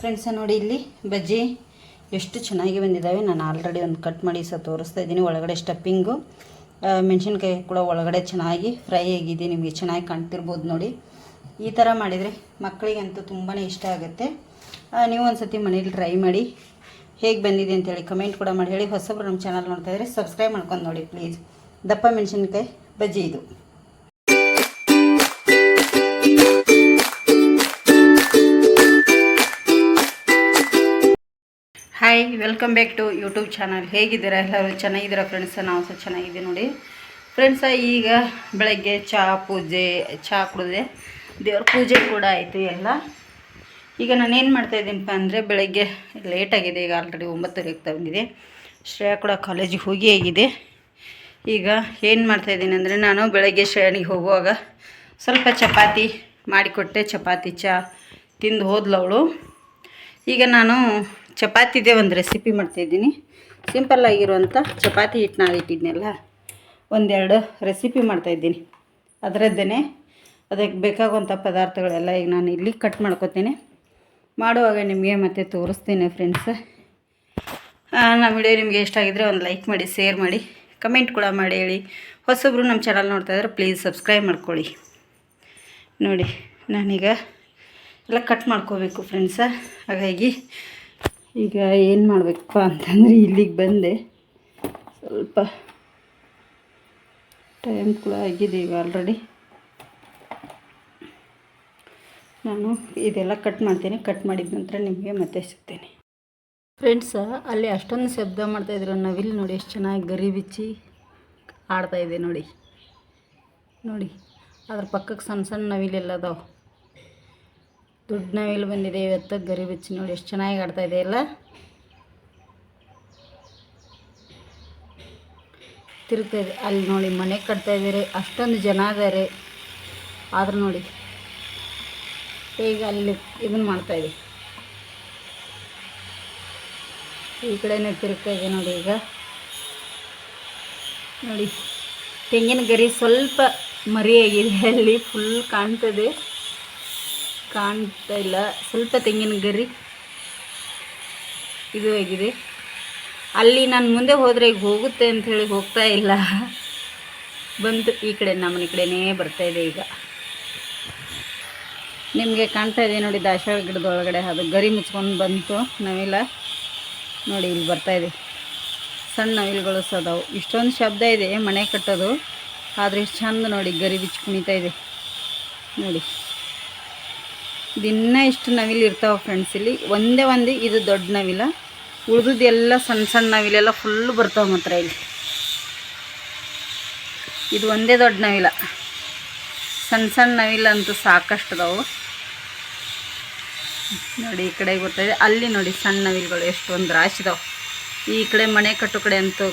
Friends ನೋಡಿ ಇಲ್ಲಿ ಬಜ್ಜಿ ಎಷ್ಟು ಚೆನ್ನಾಗಿ ಬಂದಿದ್ದಾವೆ ನಾನು ಆಲ್ರೆಡಿ ಒಂದು ಕಟ್ ಮಾಡಿ ಸಹ ತೋರಿಸ್ತಾ ಇದ್ದೀನಿ. ಒಳಗಡೆ ಸ್ಟಪ್ಪಿಂಗು ಮೆಣಸಿನ್ಕಾಯಿ ಕೂಡ ಒಳಗಡೆ ಚೆನ್ನಾಗಿ ಫ್ರೈ ಆಗಿದೆ. ನಿಮಗೆ ಚೆನ್ನಾಗಿ ಕಾಣ್ತಿರ್ಬೋದು ನೋಡಿ. ಈ ಥರ ಮಾಡಿದರೆ ಮಕ್ಕಳಿಗಂತೂ ತುಂಬಾ ಇಷ್ಟ ಆಗುತ್ತೆ. ನೀವು ಒಂದು ಸತಿ ಮನೇಲಿ ಟ್ರೈ ಮಾಡಿ ಹೇಗೆ ಬಂದಿದೆ ಅಂತೇಳಿ ಕಮೆಂಟ್ ಕೂಡ ಮಾಡಿ. ಹೇಳಿ ಹೊಸಬ್ರು ನಮ್ಮ ಚಾನಲ್ ನೋಡ್ತಾ ಇದ್ರೆ ಸಬ್ಸ್ಕ್ರೈಬ್ ಮಾಡ್ಕೊಂಡು ನೋಡಿ ಪ್ಲೀಸ್ ದಪ್ಪ ಮೆಣಸಿನ್ಕಾಯಿ, ಬಜ್ಜಿ ಇದು. Hi welcome back to YouTube channel ಹೇಗಿದ್ದೀರಾ ಎಲ್ಲರೂ? ಚೆನ್ನಾಗಿದ್ದೀರಾ ಫ್ರೆಂಡ್ಸ ನಾವು ಸಹ ಚೆನ್ನಾಗಿದ್ದೀವಿ ನೋಡಿ. ಫ್ರೆಂಡ್ಸ ಈಗ ಬೆಳಗ್ಗೆ ಚಹಾ ಪೂಜೆ ಚಹಾ ಕುಡಿದೆ. ದೇವ್ರ ಪೂಜೆ ಕೂಡ ಆಯಿತು ಎಲ್ಲ. ಈಗ ನಾನೇನು ಮಾಡ್ತಾಯಿದ್ದೀನಪ್ಪ ಅಂದರೆ ಬೆಳಗ್ಗೆ ಲೇಟಾಗಿದೆ ಈಗ ಆಲ್ರೆಡಿ ಒಂಬತ್ತುವರೆಗೆ ಬಂದಿದೆ. ಶ್ರೇಯ ಕೂಡ ಕಾಲೇಜಿಗೆ ಹೋಗಿ ಆಗಿದೆ ಈಗ ಏನು ಮಾಡ್ತಾಯಿದ್ದೀನಿ ಅಂದರೆ ನಾನು ಬೆಳಗ್ಗೆ ಶ್ರೇಯನಿಗೆ ಹೋಗುವಾಗ ಸ್ವಲ್ಪ ಚಪಾತಿ ಮಾಡಿಕೊಟ್ಟೆ. ಚಪಾತಿ ಚಹಾ ತಿಂದು ಹೋದ್ಲವಳು ಈಗ ನಾನು ಚಪಾತಿದೇ ಒಂದು ರೆಸಿಪಿ ಮಾಡ್ತಾಯಿದ್ದೀನಿ ಸಿಂಪಲ್ ಆಗಿರುವಂಥ ಚಪಾತಿ ಹಿಟ್ಟು ನಾದಿಟ್ಟಿದ್ನಲ್ಲ ಒಂದೆರಡು ರೆಸಿಪಿ ಮಾಡ್ತಾಯಿದ್ದೀನಿ ಅದರದ್ದೇ ಅದಕ್ಕೆ ಬೇಕಾಗುವಂಥ ಪದಾರ್ಥಗಳೆಲ್ಲ ಈಗ ನಾನು ಇಲ್ಲಿ ಕಟ್ ಮಾಡ್ಕೊತೀನಿ. ಮಾಡುವಾಗ ನಿಮಗೆ ಮತ್ತೆ ತೋರಿಸ್ತೀನಿ ಫ್ರೆಂಡ್ಸ್ ನಮ್ಮ ವಿಡಿಯೋ ನಿಮಗೆ ಇಷ್ಟ ಆಗಿದ್ರೆ ಒಂದು ಲೈಕ್ ಮಾಡಿ ಶೇರ್ ಮಾಡಿ ಕಮೆಂಟ್ ಕೂಡ ಮಾಡಿ ಹೇಳಿ. ಹೊಸಬ್ರು ನಮ್ಮ ಚಾನಲ್ ನೋಡ್ತಾಯಿದ್ರೆ ಪ್ಲೀಸ್ ಸಬ್ಸ್ಕ್ರೈಬ್ ಮಾಡ್ಕೊಳ್ಳಿ. ನೋಡಿ, ನಾನೀಗ ಎಲ್ಲ ಕಟ್ ಮಾಡ್ಕೋಬೇಕು ಫ್ರೆಂಡ್ಸ ಹಾಗಾಗಿ ಈಗ ಏನು ಮಾಡಬೇಕಪ್ಪ ಅಂತಂದರೆ ಇಲ್ಲಿಗೆ ಬಂದೆ. ಸ್ವಲ್ಪ ಟೈಮ್ ಕೂಡ ಆಗಿದೆ ಈಗ ಆಲ್ರೆಡಿ ನಾನು ಇದೆಲ್ಲ ಕಟ್ ಮಾಡ್ತೀನಿ ಕಟ್ ಮಾಡಿದ ನಂತರ ನಿಮಗೆ ಮತ್ತೆ ಸಿಗ್ತೇನೆ ಫ್ರೆಂಡ್ಸ ಅಲ್ಲಿ ಅಷ್ಟೊಂದು ಶಬ್ದ ಮಾಡ್ತಾಯಿದ್ರು ನವಿಲು ನೋಡಿ ಎಷ್ಟು ಚೆನ್ನಾಗಿ ಗರಿ ಬಿಚ್ಚಿ ಆಡ್ತಾಯಿದೆ ನೋಡಿ. ನೋಡಿ, ಅದ್ರ ಪಕ್ಕಕ್ಕೆ ಸಣ್ಣ ಸಣ್ಣ ನವಿಲೆಲ್ಲ ಅದಾವೆ. ದೊಡ್ಡ ನಾವೆಲ್ಲಿ ಬಂದಿದೆ ಇವತ್ತು, ಗರಿ ಬಿಚ್ಚಿ ನೋಡಿ ಎಷ್ಟು ಚೆನ್ನಾಗಿ ಆಡ್ತಾ ಇದೆ ಎಲ್ಲ. ತಿರುಗ್ತಾ ಇದೆ. ಅಲ್ಲಿ ನೋಡಿ ಮನೆ ಕಟ್ತಾ ಇದ್ದಾರೆ. ಅಷ್ಟೊಂದು ಜನ ಇದ್ದಾರೆ. ಆದ್ರೂ ನೋಡಿ. ಈಗ ಅಲ್ಲಿ ಇದನ್ನು ಮಾಡ್ತಾ ಇದೆ. ಈ ಕಡೆನೇ ತಿರುಗ್ತಾ ಇದೆ ನೋಡಿ ಈಗ. ನೋಡಿ, ತೆಂಗಿನ ಗರಿ ಸ್ವಲ್ಪ ಮರಿಯಾಗಿದೆ. ಅಲ್ಲಿ ಫುಲ್ ಕಾಣ್ತದೆ ಕಾಣ್ತಾ ಇಲ್ಲ. ಸ್ವಲ್ಪ ತೆಂಗಿನ ಗರಿ. ಇದು ಆಗಿದೆ ಅಲ್ಲಿ ನಾನು ಮುಂದೆ ಹೋದರೆ ಈಗ ಹೋಗುತ್ತೆ ಅಂತ ಹೇಳಿ ಹೋಗ್ತಾ ಇಲ್ಲ. ಬಂತು ಈ ಕಡೆ ನಮ್ಮನೆ ಕಡೆನೇ ಇದೆ ಈಗ. ನಿಮಗೆ ಕಾಣ್ತಾ ಇದೆ ನೋಡಿ ದಾಸವಾಳ ಗಿಡದೊಳಗಡೆ ಅದು ಗರಿ ಮುಚ್ಕೊಂಡು ಬಂತು. ನವಿಲ ನೋಡಿ ಇಲ್ಲಿ ಬರ್ತಾ ಇದೆ. ಸಣ್ಣ ನವಿಲುಗಳು ಸದಾವು ಇಷ್ಟೊಂದು ಶಬ್ದ ಇದೆ ಮನೆ ಕಟ್ಟೋದು. ಆದರೆ ಇಷ್ಟು ಚಂದ ನೋಡಿ ಗರಿ ಬಿಚ್ಚಿ ಕುಣಿತಾ ಇದೆ. ನೋಡಿ. ದಿನ ಇಷ್ಟು ನವಿಲು ಇರ್ತಾವೆ ಫ್ರೆಂಡ್ಸ್ ಇಲ್ಲಿ. ಒಂದೇ ಒಂದೇ ಇದು ದೊಡ್ಡ ನವಿಲ. ಉಳಿದದ್ದೆಲ್ಲ ಸಣ್ಣ ಸಣ್ಣ ನವಿಲೆಲ್ಲ ಫುಲ್ ಬರ್ತಾವೆ ಮಾತ್ರ ಇಲ್ಲಿ. ಇದು ಒಂದೇ ದೊಡ್ಡ ನವಿಲ. ಸಣ್ಣ ಸಣ್ಣ ನವಿಲ ಅಂತೂ ಸಾಕಷ್ಟು ಅದಾವು. ನೋಡಿ ಈ ಕಡೆ ಬರ್ತಾಯಿದೆ ಅಲ್ಲಿ ನೋಡಿ ಸಣ್ಣ ನವಿಲುಗಳು ಎಷ್ಟೊಂದು ರಾಶಿ ಇದಾವೆ ಈ ಕಡೆ ಮನೆ ಕಟ್ಟು ಕಡೆ ಅಂತೂ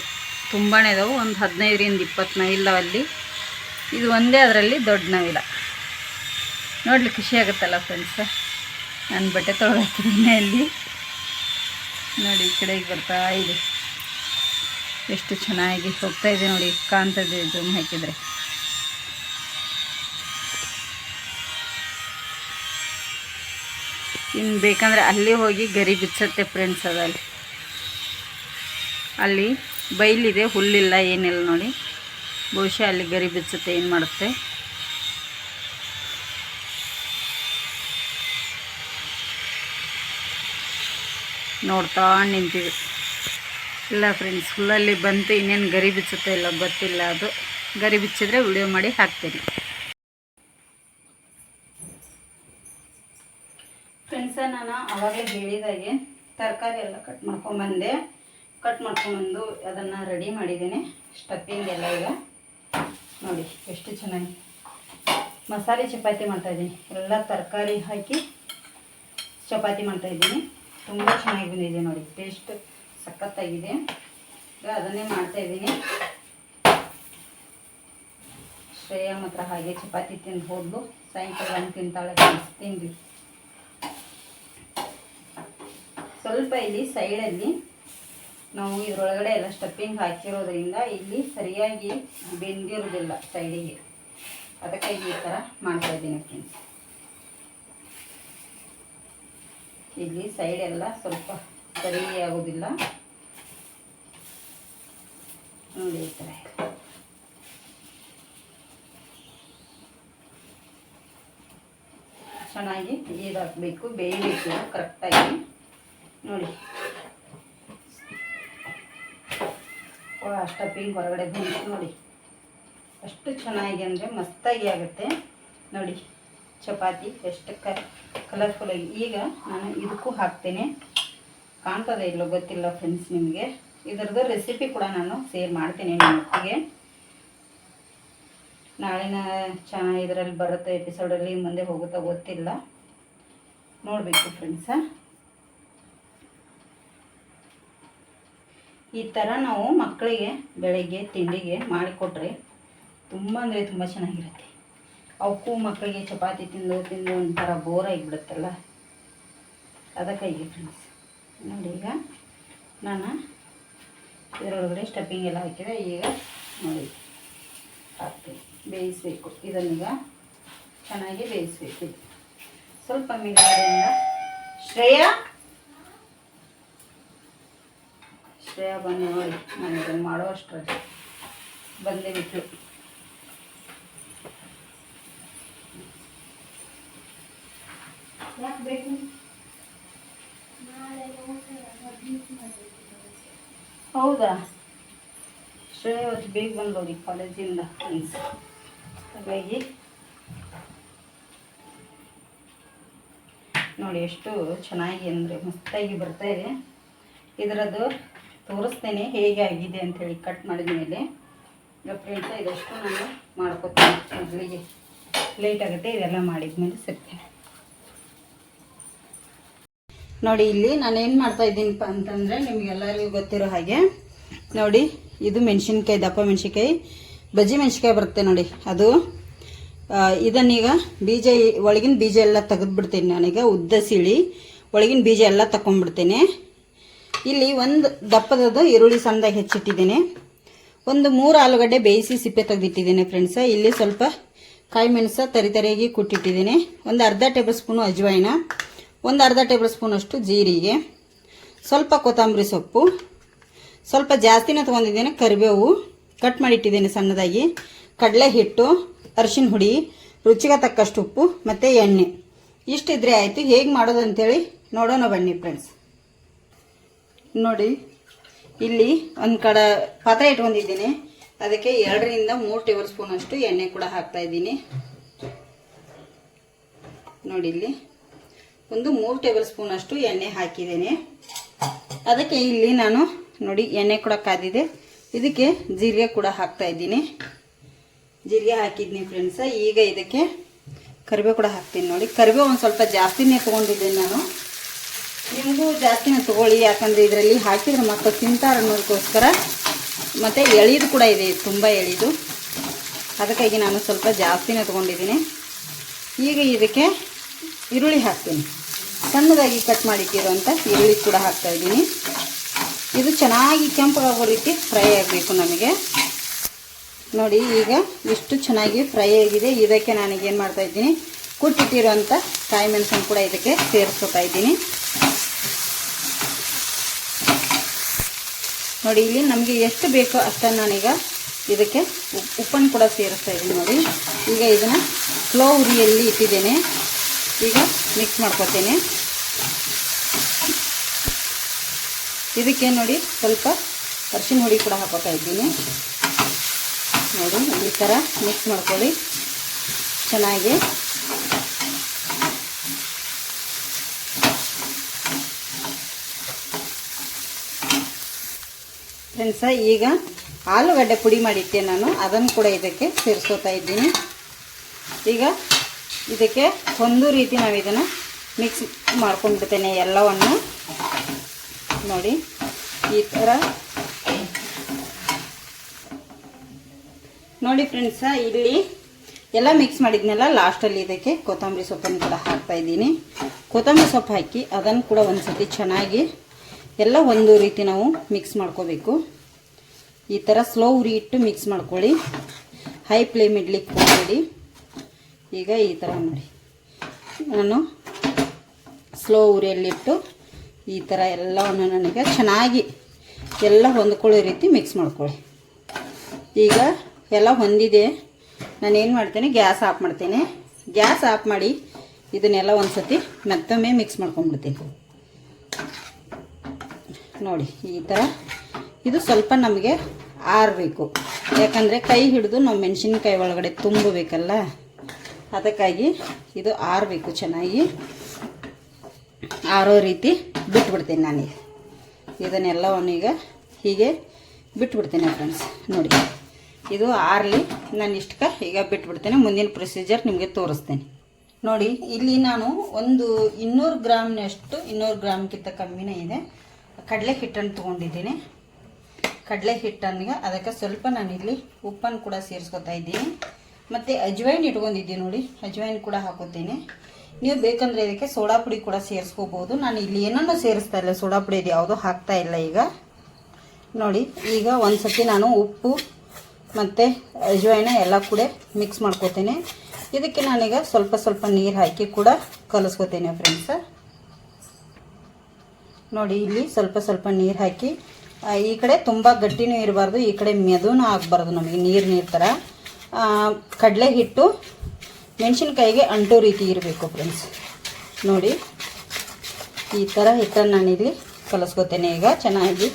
ತುಂಬಾ ಇದಾವೆ ಒಂದು ಹದಿನೈದರಿಂದ ಇಪ್ಪತ್ತು ನವಿಲ್ದಾವೆ ಅಲ್ಲಿ. ಇದು ಒಂದೇ ಅದರಲ್ಲಿ ದೊಡ್ಡ ನವಿಲ. ನೋಡ್ಲಿಕ್ಕೆ ಖುಷಿ ಆಗುತ್ತಲ್ಲ ಫ್ರೆಂಡ್ಸ ನಾನು ಬಟ್ಟೆ ತೊಗೊಳತ್ತಿದ್ದೀನಿ ಅಲ್ಲಿ ನೋಡಿ, ಈ ಕಡೆಗೆ ಬರ್ತಾ ಇದೆ. ಎಷ್ಟು ಚೆನ್ನಾಗಿ ಹೋಗ್ತಾ ಇದೆ ನೋಡಿ ಕಾಣ್ತದೆ ಜೂಮ್ ಹಾಕಿದರೆ. ಇನ್ನು ಬೇಕಂದರೆ ಅಲ್ಲಿ ಹೋಗಿ ಗರಿ ಬಿಚ್ಚತ್ತೆ ಫ್ರೆಂಡ್ಸ್ ಅದಲ್ಲಿ ಅಲ್ಲಿ ಬೈಲಿದೆ, ಹುಲ್ಲಿಲ್ಲ, ಏನಿಲ್ಲ ನೋಡಿ. ಬಹುಶಃ ಅಲ್ಲಿ ಗರಿ ಬಿಚ್ಚುತ್ತೆ, ಏನು ಮಾಡುತ್ತೆ? ನೋಡ್ತಾ ನಿಂತೀವಿ ಇಲ್ಲ ಫ್ರೆಂಡ್ಸ್ ಹುಲ್ಲಲ್ಲಿ ಬಂತು, ಇನ್ನೇನು ಗರಿ ಬಿಚ್ಚುತ್ತೆ ಇಲ್ಲ ಗೊತ್ತಿಲ್ಲ ಅದು. ಗರಿ ಬಿಚ್ಚಿದ್ರೆ ವಿಡಿಯೋ ಮಾಡಿ ಹಾಕ್ತೀನಿ. ಫ್ರೆಂಡ್ಸ ನಾನು ಅವಾಗಲೇ ಹೇಳಿದಾಗೆ ತರಕಾರಿ ಎಲ್ಲ ಕಟ್ ಮಾಡ್ಕೊಂಬಂದೆ ಕಟ್ ಮಾಡ್ಕೊಂಬಂದು ಅದನ್ನು ರೆಡಿ ಮಾಡಿದ್ದೀನಿ. ಸ್ಟಫಿಂಗ್ ಎಲ್ಲ ಈಗ. ನೋಡಿ, ಎಷ್ಟು ಚೆನ್ನಾಗಿ ಮಸಾಲೆ ಚಪಾತಿ ಮಾಡ್ತಾಯಿದ್ದೀನಿ ಎಲ್ಲ ತರಕಾರಿ ಹಾಕಿ ಚಪಾತಿ ಮಾಡ್ತಾಯಿದ್ದೀನಿ ತುಂಬ ಚೆನ್ನಾಗಿ ಬಂದಿದೆ ನೋಡಿ ಟೇಸ್ಟ್ ಸಖತ್ತಾಗಿದೆ. ಈಗ ಅದನ್ನೇ ಮಾಡ್ತಾಯಿದ್ದೀನಿ ಶ್ರೇಯಾ ಮಾತ್ರ ಹಾಗೆ ಚಪಾತಿ ತಿಂದು ಹೋದ್ಲು. ಸಾಯಂಕಾಲ ಬಂದು ತಿಂತಾಳೆ ತಿಂದ್ವಿ ಸ್ವಲ್ಪ ಇಲ್ಲಿ ಸೈಡಲ್ಲಿ ನಾವು ಇದರೊಳಗಡೆ ಎಲ್ಲ ಸ್ಟಫಿಂಗ್ ಹಾಕಿರೋದ್ರಿಂದ ಇಲ್ಲಿ ಸರಿಯಾಗಿ ಬೆಂದಿರೋದಿಲ್ಲ ಸೈಡಿಗೆ ಅದಕ್ಕಾಗಿ ಈ ಥರ ಮಾಡ್ತಾ ಇದ್ದೀನಿ ಫ್ರೆಂಡ್ಸ್ ಇಲ್ಲಿ ಸೈಡ್ ಎಲ್ಲ ಸ್ವಲ್ಪ ಸರಿ ಆಗೋದಿಲ್ಲ. ನೋಡಿ ಚೆನ್ನಾಗಿ ಇದಾಕಬೇಕು ಬೇಯಬೇಕು ಕರೆಕ್ಟಾಗಿ ನೋಡಿ. ಸ್ಟಫಿಂಗ್ ಹೊರಗಡೆ ಬಂದು ನೋಡಿ. ಅಷ್ಟು ಚೆನ್ನಾಗಿ ಅಂದರೆ ಮಸ್ತಾಗಿ ಆಗುತ್ತೆ. ನೋಡಿ. ಚಪಾತಿ, ಎಷ್ಟು ಕ ಕಲರ್ಫುಲ್ಲಾಗಿ ಈಗ ನಾನು ಇದಕ್ಕೂ ಹಾಕ್ತೇನೆ. ಕಾಣ್ತದೆ ಇಲ್ಲೋ ಗೊತ್ತಿಲ್ಲ ಫ್ರೆಂಡ್ಸ್ ನಿಮಗೆ. ಇದರದ್ದು ರೆಸಿಪಿ ಕೂಡ ನಾನು ಸೇರ್ ಮಾಡ್ತೀನಿ ನಿಮ್ಮೊಟ್ಟಿಗೆ ನಾಳಿನ ಚೆನ್ನಾಗಿ ಇದರಲ್ಲಿ ಬರುತ್ತೆ ಎಪಿಸೋಡಲ್ಲಿ ಮುಂದೆ ಹೋಗುತ್ತಾ ಗೊತ್ತಿಲ್ಲ. ನೋಡಬೇಕು ಫ್ರೆಂಡ್ಸ ಈ ಥರ ನಾವು ಮಕ್ಕಳಿಗೆ ಬೆಳಿಗ್ಗೆ ತಿಂಡಿಗೆ ಮಾಡಿಕೊಟ್ರೆ ತುಂಬ ಅಂದರೆ ತುಂಬ ಚೆನ್ನಾಗಿರುತ್ತೆ. ಅವಕ್ಕೂ ಮಕ್ಕಳಿಗೆ ಚಪಾತಿ ತಿಂದು ತಿಂದು ಒಂಥರ ಬೋರ್ ಆಗಿಬಿಡುತ್ತಲ್ಲ? ಅದಕ್ಕಾಗಿ ಫ್ರೆಂಡ್ಸ್ ನೋಡಿ ಈಗ ನಾನು ಇದರೊಳಗಡೆ ಸ್ಟಫಿಂಗ್ ಎಲ್ಲ ಹಾಕಿದೆ. ಈಗ ನೋಡಿ, ಹಾಕ್ತೀನಿ. ಬೇಯಿಸಬೇಕು. ಇದನ್ನೀಗ ಚೆನ್ನಾಗಿ ಬೇಯಿಸಬೇಕು. ಸ್ವಲ್ಪ ಮೇಲ್ಗಡೆಯಿಂದ ಶ್ರೇಯಾ! ಶ್ರೇಯಾ ಬಂದು ನೋಡಿ, ನಾನು ಇದನ್ನು ಮಾಡೋ ಅಷ್ಟರಲ್ಲಿ ಬಂದೇ ಬಿಟ್ಲು. ಯಾಕೆ ಬೇಕು? ಹೌದಾ? ಶ್ರೇಯ ಅವತ್ತು ಬೇಗ ಹೋಗಿ ಕಾಲೇಜಿಂದ ಹಾಗಾಗಿ ನೋಡಿ ಎಷ್ಟು ಚೆನ್ನಾಗಿ ಅಂದರೆ ಮಸ್ತಾಗಿ ಬರ್ತಾ ಇದೆ. ಇದರದ್ದು ತೋರಿಸ್ತೇನೆ ಹೇಗೆ ಆಗಿದೆ ಅಂಥೇಳಿ ಕಟ್ ಮಾಡಿದ ಮೇಲೆ. ಫ್ರೆಂಡ್ಸ ಇದಷ್ಟು ನಾನು ಮಾಡ್ಕೊತೀನಿ. ಮೊದಲಿಗೆ ಲೇಟ್ ಆಗುತ್ತೆ ಇದೆಲ್ಲ ಮಾಡಿದ್ಮೇಲೆ ಸಿಗ್ತೇನೆ. ನೋಡಿ, ಇಲ್ಲಿ ನಾನು ಏನು ಮಾಡ್ತಾ ಇದ್ದೀನಪ್ಪ ಅಂತಂದರೆ ನಿಮಗೆಲ್ಲರಿಗೂ ಗೊತ್ತಿರೋ ಹಾಗೆ. ನೋಡಿ, ಇದು ಮೆಣಸಿನ್ಕಾಯಿ, ದಪ್ಪ ಮೆಣಸಿನ್ಕಾಯಿ. ಬಜ್ಜಿ ಮೆಣಸಿನ್ಕಾಯಿ ಬರುತ್ತೆ ನೋಡಿ, ಅದು. ಇದನ್ನೀಗ ಬೀಜ ಒಳಗಿನ ಬೀಜ ಎಲ್ಲ ತೆಗೆದ್ಬಿಡ್ತೀನಿ ನಾನೀಗ, ಉದ್ದ ಸಿಳಿ. ಒಳಗಿನ ಬೀಜ ಎಲ್ಲ ತಗೊಂಡ್ಬಿಡ್ತೀನಿ ಇಲ್ಲಿ ಒಂದು ದಪ್ಪದದು ಈರುಳ್ಳಿ ಸಣ್ಣದಾಗಿ ಹೆಚ್ಚಿಟ್ಟಿದ್ದೀನಿ. ಒಂದು ಮೂರು ಆಲೂಗಡ್ಡೆ ಬೇಯಿಸಿ ಸಿಪ್ಪೆ ತೆಗೆದಿಟ್ಟಿದ್ದೀನಿ ಫ್ರೆಂಡ್ಸ. ಇಲ್ಲಿ ಸ್ವಲ್ಪ ಕಾಯಿ ಮೆಣಸ ತರಿತರಿಯಾಗಿ ಕುಟ್ಟಿಟ್ಟಿದ್ದೇನೆ. ಒಂದು ಅರ್ಧ ಟೇಬಲ್ ಸ್ಪೂನು ಅಜ್ವಾಯಿನ. ಒಂದು ಅರ್ಧ ಟೇಬಲ್ ಸ್ಪೂನಷ್ಟು ಜೀರಿಗೆ, ಸ್ವಲ್ಪ ಕೊತ್ತಂಬರಿ ಸೊಪ್ಪು, ಸ್ವಲ್ಪ ಜಾಸ್ತಿನೇ ತೊಗೊಂಡಿದ್ದೇನೆ ಕರಿಬೇವು ಕಟ್ ಮಾಡಿಟ್ಟಿದ್ದೇನೆ ಸಣ್ಣದಾಗಿ, ಕಡಲೆ ಹಿಟ್ಟು, ಅರಿಶಿನ ಹುಡಿ, ರುಚಿಗೆ ತಕ್ಕಷ್ಟು ಉಪ್ಪು ಮತ್ತು ಎಣ್ಣೆ. ಇಷ್ಟಿದ್ರೆ ಆಯಿತು. ಹೇಗೆ ಮಾಡೋದು ಅಂತೇಳಿ ನೋಡೋಣ ಬನ್ನಿ ಫ್ರೆಂಡ್ಸ್ ನೋಡಿ, ಇಲ್ಲಿ ಒಂದು ಕಡೆ ಪಾತ್ರೆ ಇಟ್ಕೊಂಡಿದ್ದೀನಿ. ಅದಕ್ಕೆ ಎರಡರಿಂದ ಮೂರು ಟೇಬಲ್ ಸ್ಪೂನ್ ಅಷ್ಟು ಎಣ್ಣೆ ಕೂಡ ಹಾಕ್ತಾ ಇದ್ದೀನಿ. ನೋಡಿ ಇಲ್ಲಿ. ಒಂದು ಮೂರು ಟೇಬಲ್ ಸ್ಪೂನ್ ಅಷ್ಟು ಎಣ್ಣೆ ಹಾಕಿದ್ದೇನೆ. ಅದಕ್ಕೆ ಇಲ್ಲಿ ನಾನು ನೋಡಿ ಎಣ್ಣೆ ಕೂಡ ಕಾದಿದೆ. ಇದಕ್ಕೆ ಜೀರಿಗೆ ಕೂಡ ಹಾಕ್ತಾ ಇದ್ದೀನಿ. ಜೀರಿಗೆ ಹಾಕಿದ್ನಿ ಫ್ರೆಂಡ್ಸ ಈಗ ಇದಕ್ಕೆ ಕರಿಬೇವು ಕೂಡ ಹಾಕ್ತೀನಿ ನೋಡಿ. ಕರಿಬೇವು ಒಂದು ಸ್ವಲ್ಪ ಜಾಸ್ತಿನೇ ತೊಗೊಂಡಿದ್ದೇನೆ ನಾನು. ನಿಮಗೂ ಜಾಸ್ತಿನೇ ತೊಗೊಳ್ಳಿ. ಯಾಕಂದರೆ ಇದರಲ್ಲಿ ಹಾಕಿದ್ರೆ ಮತ್ತೆ ತಿಂತಾರೆ ಅನ್ನೋದಕ್ಕೋಸ್ಕರ ಮತ್ತು ಎಳೀದು ಕೂಡ ಇದೆ. ತುಂಬ ಎಳೀದು. ಅದಕ್ಕಾಗಿ ನಾನು ಸ್ವಲ್ಪ ಜಾಸ್ತಿನೇ ತೊಗೊಂಡಿದ್ದೀನಿ. ಈಗ ಇದಕ್ಕೆ ಈರುಳ್ಳಿ ಹಾಕ್ತೀನಿ. ಸಣ್ಣದಾಗಿ ಕಟ್ ಮಾಡಿಟ್ಟಿರುವಂಥ ಈರುಳ್ಳಿ ಕೂಡ ಹಾಕ್ತಾ ಇದ್ದೀನಿ. ಇದು ಚೆನ್ನಾಗಿ ಕೆಂಪಗಾಗೋ ರೀತಿ ಫ್ರೈ ಆಗಬೇಕು ನಮಗೆ. ನೋಡಿ, ಈಗ ಇಷ್ಟು ಚೆನ್ನಾಗಿ ಫ್ರೈ ಆಗಿದೆ. ಇದಕ್ಕೆ ನಾನೀಗೇನು ಮಾಡ್ತಾ ಇದ್ದೀನಿ ಕುಟ್ಟಿಟ್ಟಿರುವಂಥ ಕಾಯಿ ಮೆಣಸನ್ನು ಕೂಡ ಇದಕ್ಕೆ ಸೇರಿಸ್ಕೊತಾ ಇದ್ದೀನಿ. ನೋಡಿ, ಇಲ್ಲಿ ನಮಗೆ ಎಷ್ಟು ಬೇಕೋ ಅಷ್ಟನ್ನು ನಾನೀಗ ಇದಕ್ಕೆ ಉಪ್ಪನ್ನು ಕೂಡ ಸೇರಿಸ್ತಾ ಇದ್ದೀನಿ ನೋಡಿ. ಈಗ ಇದನ್ನು ಸ್ಲೋ ಉರಿಯಲ್ಲಿ ಇಟ್ಟಿದ್ದೇನೆ. ಈಗ ಮಿಕ್ಸ್ ಮಾಡ್ಕೊತೀನಿ. ಇದಕ್ಕೆ ನೋಡಿ ಸ್ವಲ್ಪ ಅರಿಶಿನ ಹುಡಿ ಕೂಡ ಹಾಕೋತಾ ಇದ್ದೀನಿ. ನೋಡಿ, ಈ ಥರ ಮಿಕ್ಸ್ ಮಾಡ್ಕೊಳ್ಳಿ. ಚೆನ್ನಾಗಿ. ಫ್ರೆಂಡ್ಸ ಈಗ ಆಲೂಗಡ್ಡೆ ಪುಡಿ ಮಾಡಿಟ್ಟೆ ನಾನು. ಅದನ್ನು ಕೂಡ ಇದಕ್ಕೆ ಸೇರಿಸ್ಕೋತಾ ಇದ್ದೀನಿ. ಈಗ ಇದಕ್ಕೆ ಒಂದು ರೀತಿ ನಾವು ಇದನ್ನು ಮಿಕ್ಸ್ ಮಾಡ್ಕೊಂಡ್ಬಿಡ್ತೇನೆ ಎಲ್ಲವನ್ನು. ನೋಡಿ, ಈ ಥರ. ನೋಡಿ ಫ್ರೆಂಡ್ಸ ಇಲ್ಲಿ ಎಲ್ಲ ಮಿಕ್ಸ್ ಮಾಡಿದ್ನೆಲ್ಲ ಲಾಸ್ಟಲ್ಲಿ ಇದಕ್ಕೆ ಕೊತ್ತಂಬರಿ ಸೊಪ್ಪನ್ನು ಕೂಡ ಹಾಕ್ತಾ ಇದ್ದೀನಿ. ಕೊತ್ತಂಬರಿ ಸೊಪ್ಪು ಹಾಕಿ ಅದನ್ನು ಕೂಡ ಒಂದು ಸತಿ ಚೆನ್ನಾಗಿ ಎಲ್ಲ ಒಂದು ರೀತಿ ನಾವು ಮಿಕ್ಸ್ ಮಾಡ್ಕೋಬೇಕು. ಈ ಥರ ಸ್ಲೋ ಉರಿ ಇಟ್ಟು ಮಿಕ್ಸ್ ಮಾಡ್ಕೊಳ್ಳಿ. ಹೈ ಫ್ಲೇಮ್ ಇಡ್ಲಿಕ್ಕೆ ಹೋಗಬೇಡಿ. ಈಗ ಈ ಥರ ನೋಡಿ. ನಾನು ಸ್ಲೋ ಉರಿಯಲ್ಲಿಟ್ಟು ಈ ಥರ ಎಲ್ಲವನ್ನು ನನಗೆ ಚೆನ್ನಾಗಿ ಎಲ್ಲ ಹೊಂದ್ಕೊಳ್ಳೋ ರೀತಿ ಮಿಕ್ಸ್ ಮಾಡ್ಕೊಳ್ಳಿ. ಈಗ ಎಲ್ಲ ಹೊಂದಿದೆ. ನಾನು ಏನು ಮಾಡ್ತೇನೆ? ಗ್ಯಾಸ್ ಆಫ್ ಮಾಡ್ತೇನೆ. ಗ್ಯಾಸ್ ಆಫ್ ಮಾಡಿ ಇದನ್ನೆಲ್ಲ ಒಂದು ಸತಿ ಮತ್ತೊಮ್ಮೆ ಮಿಕ್ಸ್ ಮಾಡ್ಕೊಂಡ್ಬಿಡ್ತೀನಿ. ನೋಡಿ, ಈ ಥರ ಇದು ಸ್ವಲ್ಪ ನಮಗೆ ಆರಬೇಕು. ಯಾಕಂದರೆ ಕೈ ಹಿಡಿದು ನಾವು ಮೆಣಸಿನ್ಕಾಯಿ ಒಳಗಡೆ ತುಂಬಬೇಕಲ್ಲ? ಅದಕ್ಕಾಗಿ ಇದು ಆರಬೇಕು ಚೆನ್ನಾಗಿ. ಆರೋ ರೀತಿ ಬಿಟ್ಬಿಡ್ತೀನಿ ನಾನೀಗ. ಇದನ್ನೆಲ್ಲವನ್ನು ಈಗ ಹೀಗೆ ಬಿಟ್ಬಿಡ್ತೀನಿ ಫ್ರೆಂಡ್ಸ್ ನೋಡಿ, ಇದು ಆರಲಿ ನಾನು ಇಷ್ಟಕ್ಕೆ ಈಗ ಬಿಟ್ಬಿಡ್ತೇನೆ. ಮುಂದಿನ ಪ್ರೊಸೀಜರ್ ನಿಮಗೆ ತೋರಿಸ್ತೇನೆ. ನೋಡಿ, ಇಲ್ಲಿ ನಾನು ಒಂದು ಇನ್ನೂರು ಗ್ರಾಮ್ನಷ್ಟು, ಇನ್ನೂರು ಗ್ರಾಮ್ಗಿಂತ ಕಮ್ಮಿನೇ ಇದೆ. ಕಡಲೆ ಹಿಟ್ಟನ್ನು ತೊಗೊಂಡಿದ್ದೀನಿ. ಕಡಲೆ ಹಿಟ್ಟನ್ನಿಗೆ ಅದಕ್ಕೆ ಸ್ವಲ್ಪ ನಾನಿಲ್ಲಿ ಉಪ್ಪನ್ನು ಕೂಡ ಸೇರಿಸ್ಕೊತಾ ಇದ್ದೀನಿ. ಮತ್ತು ಅಜ್ವೈನ್ ಇಟ್ಕೊಂಡಿದ್ದೀನಿ ನೋಡಿ. ಅಜ್ವೈನ್ ಕೂಡ ಹಾಕೋತೀನಿ ನೀವು ಬೇಕಂದರೆ ಇದಕ್ಕೆ ಸೋಡಾ ಪುಡಿ ಕೂಡ ಸೇರಿಸ್ಕೋಬೋದು. ನಾನು ಇಲ್ಲಿ ಏನನ್ನೂ ಸೇರಿಸ್ತಾ ಇಲ್ಲ. ಸೋಡಾ ಪುಡಿ ಇದು ಯಾವುದೂ ಹಾಕ್ತಾ ಇಲ್ಲ ಈಗ. ನೋಡಿ, ಈಗ ಒಂದು ಸತಿ ನಾನು ಉಪ್ಪು ಮತ್ತು ಅಜ್ವೈನ ಎಲ್ಲ ಕೂಡ ಮಿಕ್ಸ್ ಮಾಡ್ಕೋತೀನಿ. ಇದಕ್ಕೆ ನಾನೀಗ ಸ್ವಲ್ಪ ಸ್ವಲ್ಪ ನೀರು ಹಾಕಿ ಕೂಡ ಕಲಿಸ್ಕೋತೇನೆ ಫ್ರೆಂಡ್ಸ ನೋಡಿ, ಇಲ್ಲಿ ಸ್ವಲ್ಪ ಸ್ವಲ್ಪ ನೀರು ಹಾಕಿ ಈ ಕಡೆ ತುಂಬ ಗಟ್ಟಿನೂ ಇರಬಾರ್ದು, ಈ ಕಡೆ ಮೆದುನೂ ಆಗಬಾರ್ದು ನಮಗೆ, ನೀರು ನೀರು ಥರ ಕಡಲೆ ಹಿಟ್ಟು, ಮೆಣಸಿನ್ಕಾಯಿಗೆ ಅಂಟೋ ರೀತಿ ಇರಬೇಕು ಫ್ರೆಂಡ್ಸ್ ನೋಡಿ, ಈ ಥರ ಹಿಟ್ಟನ್ನು ನಾನಿಲ್ಲಿ ಕಲಿಸ್ಕೋತೇನೆ ಈಗ, ಚೆನ್ನಾಗಿ.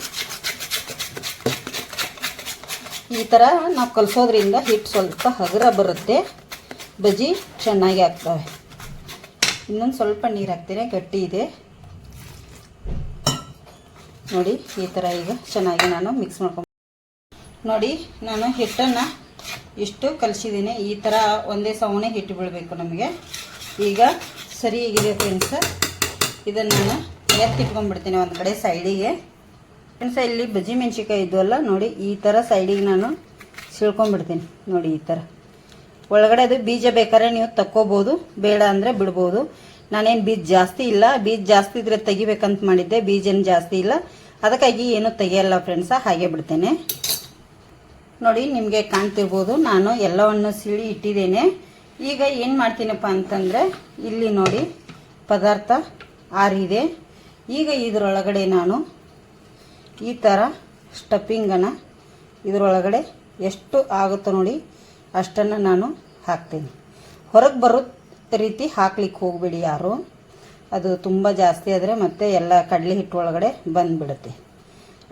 ಈ ಥರ ನಾವು ಕಲಸೋದ್ರಿಂದ ಹಿಟ್ಟು ಸ್ವಲ್ಪ ಹಗುರ ಬರುತ್ತೆ, ಬಜ್ಜಿ ಚೆನ್ನಾಗಿ ಆಗ್ತವೆ. ಇನ್ನೊಂದು ಸ್ವಲ್ಪ ನೀರು ಹಾಕ್ತೇನೆ, ಗಟ್ಟಿ ಇದೆ. ನೋಡಿ, ಈ ಥರ ಈಗ ಚೆನ್ನಾಗಿ ನಾನು ಮಿಕ್ಸ್ ಮಾಡ್ಕೊಂಡು ನೋಡಿ, ನಾನು ಹಿಟ್ಟನ್ನು ಇಷ್ಟು ಕಲಿಸಿದ್ದೀನಿ. ಈ ಥರ ಒಂದೇ ಸವಣೆ ಹಿಟ್ಟು ಬೀಳಬೇಕು ನಮಗೆ. ಈಗ ಸರಿ ಆಗಿದೆ ಫ್ರೆಂಡ್ಸ್ ಇದನ್ನು ನಾನು ಎತ್ತಿಟ್ಕೊಂಡ್ಬಿಡ್ತೀನಿ ಒಂದು ಕಡೆ ಸೈಡಿಗೆ ಫ್ರೆಂಡ್ಸ್ ಇಲ್ಲಿ ಬಜ್ಜಿ ಮೆಣಸಿನ್ಕಾಯಿ ಇದ್ವಲ್ಲ, ನೋಡಿ ಈ ಥರ ಸೈಡಿಗೆ ನಾನು ಸಿಳ್ಕೊಂಡ್ಬಿಡ್ತೀನಿ. ನೋಡಿ ಈ ಥರ ಒಳಗಡೆ ಅದು ಬೀಜ ಬೇಕಾದ್ರೆ ನೀವು ತಕ್ಕೋಬೋದು, ಬೇಡ ಅಂದರೆ ಬಿಡ್ಬೋದು. ನಾನೇನು ಬೀಜ ಜಾಸ್ತಿ ಇಲ್ಲ. ಬೀಜ ಜಾಸ್ತಿ ಇದ್ರೆ ತೆಗಿಬೇಕಂತ ಮಾಡಿದ್ದೆ ಬೀಜ ಜಾಸ್ತಿ ಇಲ್ಲ. ಅದಕ್ಕಾಗಿ ಏನೂ ತೆಗಿಯಲ್ಲ ಫ್ರೆಂಡ್ಸ ಹಾಗೆ ಬಿಡ್ತೇನೆ. ನೋಡಿ ನಿಮಗೆ ಕಾಣ್ತಿರ್ಬೋದು. ನಾನು ಎಲ್ಲವನ್ನು ಸಿಳಿ ಇಟ್ಟಿದ್ದೇನೆ. ಈಗ ಏನು ಮಾಡ್ತೀನಪ್ಪ ಅಂತಂದರೆ, ಇಲ್ಲಿ ನೋಡಿ ಪದಾರ್ಥ ಆರಿದೆ. ಈಗ ಇದರೊಳಗಡೆ ನಾನು ಈ ಥರ ಸ್ಟಫಿಂಗನ್ನು ಇದರೊಳಗಡೆ ಎಷ್ಟು ಆಗುತ್ತೋ ನೋಡಿ ಅಷ್ಟನ್ನು ನಾನು ಹಾಕ್ತೀನಿ. ಹೊರಗೆ ಬರೋ ರೀತಿ ಹಾಕ್ಲಿಕ್ಕೆ ಹೋಗಬೇಡಿ ಯಾರು. ಅದು ತುಂಬ ಜಾಸ್ತಿ ಆದರೆ ಮತ್ತೆ ಎಲ್ಲ ಕಡಲೆ ಹಿಟ್ಟು ಒಳಗಡೆ ಬಂದುಬಿಡುತ್ತೆ.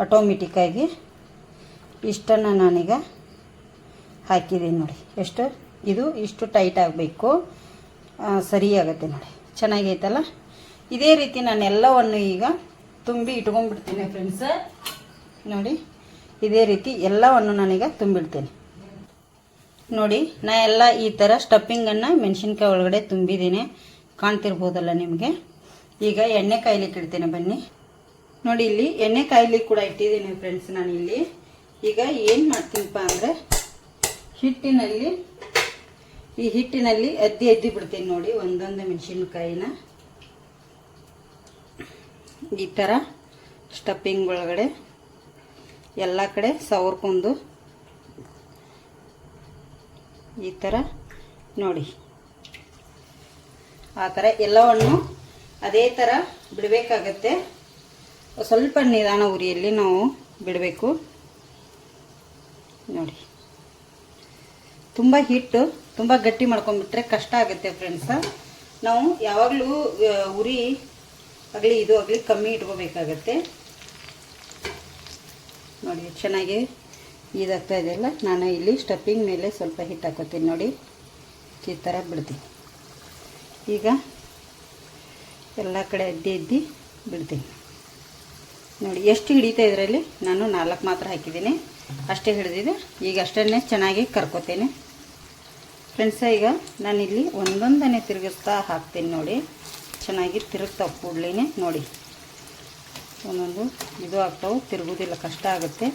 ಆಟೋಮೆಟಿಕ್ಕಾಗಿ ಇಷ್ಟನ್ನು ನಾನೀಗ ಹಾಕಿದ್ದೀನಿ ನೋಡಿ. ಎಷ್ಟು? ಇದು ಇಷ್ಟು ಟೈಟ್ ಆಗಬೇಕು. ಸರಿ ಆಗುತ್ತೆ ನೋಡಿ. ಚೆನ್ನಾಗೈತಲ್ಲ ಇದೇ ರೀತಿ ನಾನು ಎಲ್ಲವನ್ನು ಈಗ ತುಂಬಿ ಇಟ್ಕೊಂಡ್ಬಿಡ್ತೀನಿ ಫ್ರೆಂಡ್ಸ ನೋಡಿ, ಇದೇ ರೀತಿ ಎಲ್ಲವನ್ನು ನಾನೀಗ ತುಂಬಿಡ್ತೀನಿ. ನೋಡಿ, ನಾ ಎಲ್ಲ ಈ ಥರ ಸ್ಟಫಿಂಗನ್ನು ಮೆಣಸಿನ್ಕಾಯಿ ಒಳಗಡೆ ತುಂಬಿದ್ದೀನಿ. ಕಾಣ್ತಿರ್ಬೋದಲ್ಲ ನಿಮಗೆ? ಈಗ ಎಣ್ಣೆ ಕಾಯಿಲಿಕ್ಕೆ ಇಡ್ತೇನೆ ಬನ್ನಿ. ನೋಡಿ, ಇಲ್ಲಿ ಎಣ್ಣೆ ಕಾಯ್ಲಿಕ್ಕೆ ಕೂಡ ಇಟ್ಟಿದ್ದೀನಿ ಫ್ರೆಂಡ್ಸ್ ನಾನು ಇಲ್ಲಿ ಈಗ ಏನು ಮಾಡ್ತೀನಪ್ಪ ಅಂದರೆ ಹಿಟ್ಟಿನಲ್ಲಿ, ಈ ಹಿಟ್ಟಿನಲ್ಲಿ ಅದ್ದಿ ಅದ್ದಿ ಬಿಡ್ತೀನಿ ನೋಡಿ, ಒಂದೊಂದು ಮೆಣಸಿನ್ಕಾಯಿನ. ಈ ಥರ ಸ್ಟಫಿಂಗ್ ಒಳಗಡೆ ಎಲ್ಲ ಕಡೆ ಸವರ್ಕೊಂಡು ಈ ಥರ ನೋಡಿ. ಆ ಥರ ಎಲ್ಲವನ್ನು ಅದೇ ಥರ ಬಿಡಬೇಕಾಗತ್ತೆ. ಸ್ವಲ್ಪ ನಿಧಾನ ಉರಿಯಲ್ಲಿ ನಾವು ಬಿಡಬೇಕು. ನೋಡಿ. ತುಂಬ ಹಿಟ್ಟು ತುಂಬ ಗಟ್ಟಿ ಮಾಡ್ಕೊಂಡ್ಬಿಟ್ರೆ ಕಷ್ಟ ಆಗುತ್ತೆ ಫ್ರೆಂಡ್ಸ ನಾವು ಯಾವಾಗಲೂ ಉರಿ ಆಗಲಿ ಇದು ಆಗಲಿ ಕಮ್ಮಿ ಇಟ್ಕೋಬೇಕಾಗತ್ತೆ. ನೋಡಿ, ಚೆನ್ನಾಗಿ ಇದಾಗ್ತಾ ಇದೆಯಲ್ಲ ನಾನು ಇಲ್ಲಿ ಸ್ಟಫಿಂಗ್ ಮೇಲೆ ಸ್ವಲ್ಪ ಹಿಟ್ಟು ಹಾಕೋತೀನಿ ನೋಡಿ. ಈ ಥರ ಬಿಡ್ತೀನಿ. ಈಗ ಎಲ್ಲ ಕಡೆ ಅದ್ದಿ ಅದ್ದಿ ಬಿಡ್ತೀನಿ. ನೋಡಿ, ಎಷ್ಟು ಹಿಡಿತಾ ಇದರಲ್ಲಿ? ನಾನು ನಾಲ್ಕು ಮಾತ್ರ ಹಾಕಿದ್ದೀನಿ. ಅಷ್ಟೇ ಹಿಡಿದಿದೆ. ಈಗ ಅಷ್ಟನ್ನೇ ಚೆನ್ನಾಗಿ ಕರ್ಕೋತೇನೆ. ಫ್ರೆಂಡ್ಸ ಈಗ ನಾನಿಲ್ಲಿ ಒಂದೊಂದನೇ ತಿರುಗಿಸ್ತಾ ಹಾಕ್ತೀನಿ ನೋಡಿ. ಚೆನ್ನಾಗಿ ತಿರುಗ್ತಾವೆ ಕೂಡ್ಲೇ ನೋಡಿ. ಒಂದೊಂದು ಇದು ಆಗ್ತಾವೆ, ತಿರುಗೋದಿಲ್ಲ, ಕಷ್ಟ ಆಗುತ್ತೆ.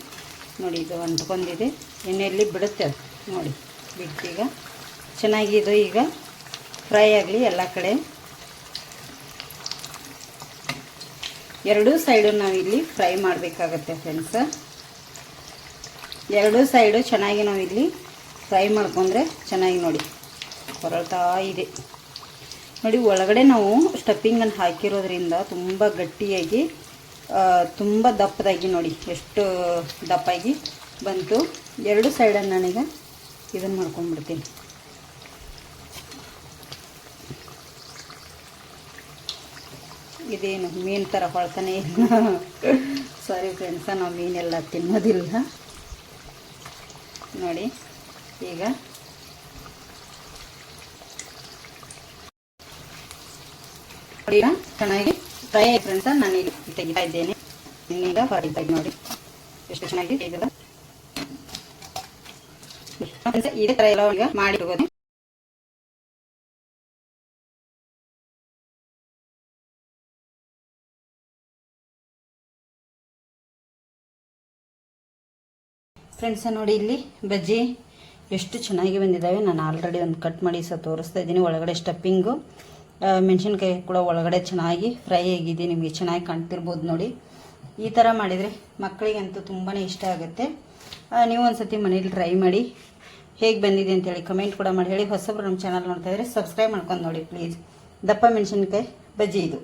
ನೋಡಿ, ಇದು ಅಂಟ್ಕೊಂಡಿದೆ. ಎಣ್ಣೆಯಲ್ಲಿ ಬಿಡುತ್ತೆ ಅದು. ನೋಡಿ ಈಗ ಚೆನ್ನಾಗಿ ಇದು ಈಗ ಫ್ರೈ ಆಗಲಿ ಎಲ್ಲ ಕಡೆ. ಎರಡೂ ಸೈಡು ನಾವಿಲ್ಲಿ ಫ್ರೈ ಮಾಡಬೇಕಾಗತ್ತೆ ಫ್ರೆಂಡ್ಸ ಎರಡೂ ಸೈಡು ಚೆನ್ನಾಗಿ ನಾವು ಇಲ್ಲಿ ಫ್ರೈ ಮಾಡ್ಕೊಂಡ್ರೆ ಚೆನ್ನಾಗಿ ನೋಡಿ. ಹೊರಳ್ತಾ ಇದೆ. ನೋಡಿ, ಒಳಗಡೆ ನಾವು ಸ್ಟಫಿಂಗನ್ನು ಹಾಕಿರೋದ್ರಿಂದ ತುಂಬ ಗಟ್ಟಿಯಾಗಿ ತುಂಬ ದಪ್ಪದಾಗಿ ನೋಡಿ, ಎಷ್ಟು ದಪ್ಪಾಗಿ ಬಂತು. ಎರಡು ಸೈಡನ್ನು ನಾನೀಗ ಇದನ್ನು ಮಾಡ್ಕೊಂಡ್ಬಿಡ್ತೀನಿ. ಇದೇನು ಮೀನು ಥರ ಹೊಳ್ತಾನೆ ಸಾರಿ ಫ್ರೆಂಡ್ಸ ನಾವು ಮೀನೆಲ್ಲ ತಿನ್ನೋದಿಲ್ಲ. ನೋಡಿ, ಈಗ. ಚೆನ್ನಾಗಿ ಫ್ರೈ ಆಯ್ತು ಅಂತ ನಾನು ಈಗ ತೆಗಿತಾ ಇದ್ದೇನೆ. ಇನ್ನೀಗ ಹೊರಗಿತಾ ಇದ್ದೀನಿ ನೋಡಿ, ಎಷ್ಟು ಚೆನ್ನಾಗಿ ಫ್ರೆಂಡ್ಸ, ಇದೇ ತರ ಎಲ್ಲ ಈಗ ಮಾಡಿ ಇಟ್ಕೋತೀನಿ ಫ್ರೆಂಡ್ಸ ನೋಡಿ ಇಲ್ಲಿ ಬಜ್ಜಿ ಎಷ್ಟು ಚೆನ್ನಾಗಿ ಬಂದಿದ್ದಾವೆ ನಾನು ಆಲ್ರೆಡಿ ಒಂದು ಕಟ್ ಮಾಡಿ ಸಹ ತೋರಿಸ್ತಾ ಇದ್ದೀನಿ. ಒಳಗಡೆ ಸ್ಟಪ್ಪಿಂಗು ಮೆಣಸಿನ್ಕಾಯಿ ಕೂಡ ಒಳಗಡೆ ಚೆನ್ನಾಗಿ ಫ್ರೈ ಆಗಿದೆ. ನಿಮಗೆ ಚೆನ್ನಾಗಿ ಕಾಣ್ತಿರ್ಬೋದು ನೋಡಿ. ಈ ಥರ ಮಾಡಿದರೆ ಮಕ್ಕಳಿಗಂತೂ ತುಂಬಾ ಇಷ್ಟ ಆಗುತ್ತೆ. ನೀವು ಒಂದು ಸತಿ ಮನೇಲಿ ಟ್ರೈ ಮಾಡಿ ಹೇಗೆ ಬಂದಿದೆ ಅಂತೇಳಿ ಕಮೆಂಟ್ ಕೂಡ ಮಾಡಿ. ಹೇಳಿ ಹೊಸಬ್ರು ನಮ್ಮ ಚಾನಲ್ ನೋಡ್ತಾ ಇದ್ರೆ ಸಬ್ಸ್ಕ್ರೈಬ್ ಮಾಡ್ಕೊಂಡು ನೋಡಿ ಪ್ಲೀಸ್ ದಪ್ಪ ಮೆಣಸಿನ್ಕಾಯಿ, ಬಜ್ಜಿ ಇದು.